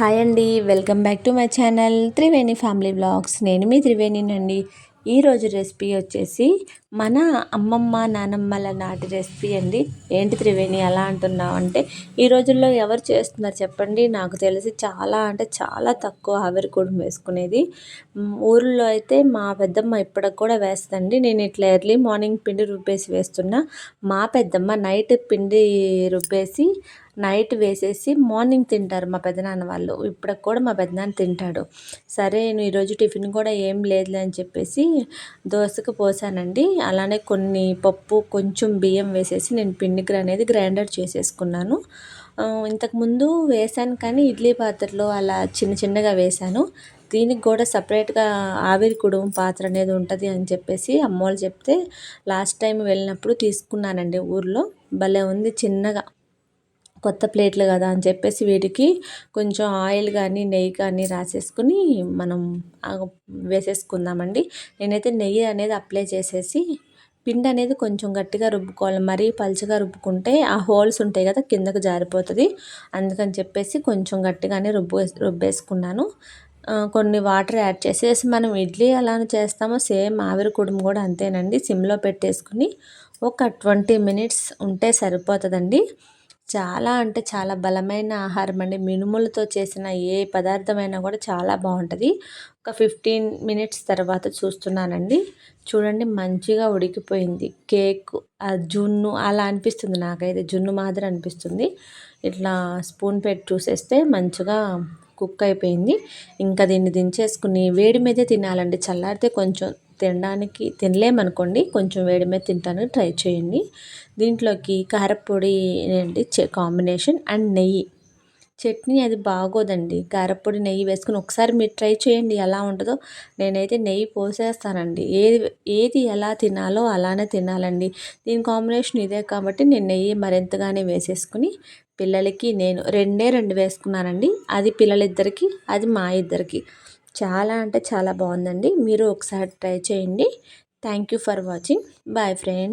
Hi అండి welcome back to my channel Triveni family blogs. నేను మీ త్రివేణినండి. ఈరోజు రెసిపీ వచ్చేసి మన అమ్మమ్మ నానమ్మల నాటి రెసిపీ అండి. ఏంటి త్రివేణి అలా అంటున్నావు అంటే ఈ రోజుల్లో ఎవరు చేస్తున్నారు చెప్పండి. నాకు తెలిసి చాలా అంటే చాలా తక్కువ ఆవిరి కూడా వేసుకునేది. ఊర్లో అయితే మా పెద్దమ్మ ఇప్పటికి కూడా వేస్తుందండి. నేను ఇట్లా ఎర్లీ మార్నింగ్ పిండి రుబ్బేసి వేస్తున్నా. మా పెద్దమ్మ నైట్ పిండి రుబ్బేసి నైట్ వేసేసి మార్నింగ్ తింటారు మా పెదనాన్న వాళ్ళు. ఇప్పటికి కూడా మా పెదనాన్న తింటాడు. సరే నేను ఈరోజు టిఫిన్ కూడా ఏం లేదులే అని చెప్పేసి దోశకు పోసానండి. అలానే కొన్ని పప్పు కొంచెం బియ్యం వేసేసి నేను పిండికి అనేది గ్రైండర్ చేసేసుకున్నాను. ఇంతకుముందు వేసాను కానీ ఇడ్లీ పాత్రలో అలా చిన్న చిన్నగా వేశాను దీనికి కూడా సపరేట్గా ఆవిరి కుడుము పాత్ర అనేది ఉంటుంది అని చెప్పేసి అమ్మోళ్ళు చెప్తే లాస్ట్ టైం వెళ్ళినప్పుడు తీసుకున్నానండి ఊర్లో. భలే ఉంది చిన్నగా. కొత్త ప్లేట్లు కదా అని చెప్పేసి వీటికి కొంచెం ఆయిల్ కానీ నెయ్యి కానీ రాసేసుకుని మనం వేసేసుకుందామండి. నేనైతే నెయ్యి అనేది అప్లై చేసేసి పిండి అనేది కొంచెం గట్టిగా రుబ్బుకోవాలి. మరీ పలుచగా రుబ్బుకుంటే ఆ హోల్స్ ఉంటాయి కదా కిందకు జారిపోతుంది. అందుకని చెప్పేసి కొంచెం గట్టిగానే రుబ్బు రుబ్బేసుకున్నాను. కొన్ని వాటర్ యాడ్ చేసేసి మనం ఇడ్లీ ఎలా చేస్తామో సేమ్ ఆవిరి కుడుము కూడా అంతేనండి. సిమ్లో పెట్టేసుకుని ఒక ట్వంటీ మినిట్స్ ఉంటే సరిపోతుందండి. చాలా అంటే చాలా బలమైన ఆహారం అండి. మినుములతో చేసిన ఏ పదార్థమైనా కూడా చాలా బాగుంటుంది. ఒక ఫిఫ్టీన్ మినిట్స్ తర్వాత చూస్తున్నానండి. చూడండి మంచిగా ఉడికిపోయింది. కేక్ ఆ జున్ను అలా అనిపిస్తుంది నాకైతే. జున్ను మాదిరి అనిపిస్తుంది. ఇట్లా స్పూన్ పెట్టి చూసేస్తే మంచిగా కుక్ అయిపోయింది. ఇంకా దీన్ని దించేసుకుని వేడి మీదే తినాలండి. చల్లారితే కొంచెం తినడానికి తినలేమనుకోండి కొంచెం వేడి మీద తింటాను. ట్రై చేయండి. దీంట్లోకి కారపొడి అండి కాంబినేషన్ అండ్ నెయ్యి. చట్నీ అది బాగోదండి. కారపొడి నెయ్యి వేసుకుని ఒకసారి మీరు ట్రై చేయండి ఎలా ఉంటుందో. నేనైతే నెయ్యి పోసేస్తానండి. ఏది ఏది ఎలా తినాలో అలానే తినాలండి. దీని కాంబినేషన్ ఇదే కాబట్టి నేను నెయ్యి మరింతగానే వేసేసుకుని పిల్లలకి నేను రెండే రెండు వేసుకున్నానండి. అది పిల్లలిద్దరికి అది మా ఇద్దరికి. చాలా అంటే చాలా బాగుందండి. మీరు ఒకసారి ట్రై చేయండి. Thank you for watching bye friend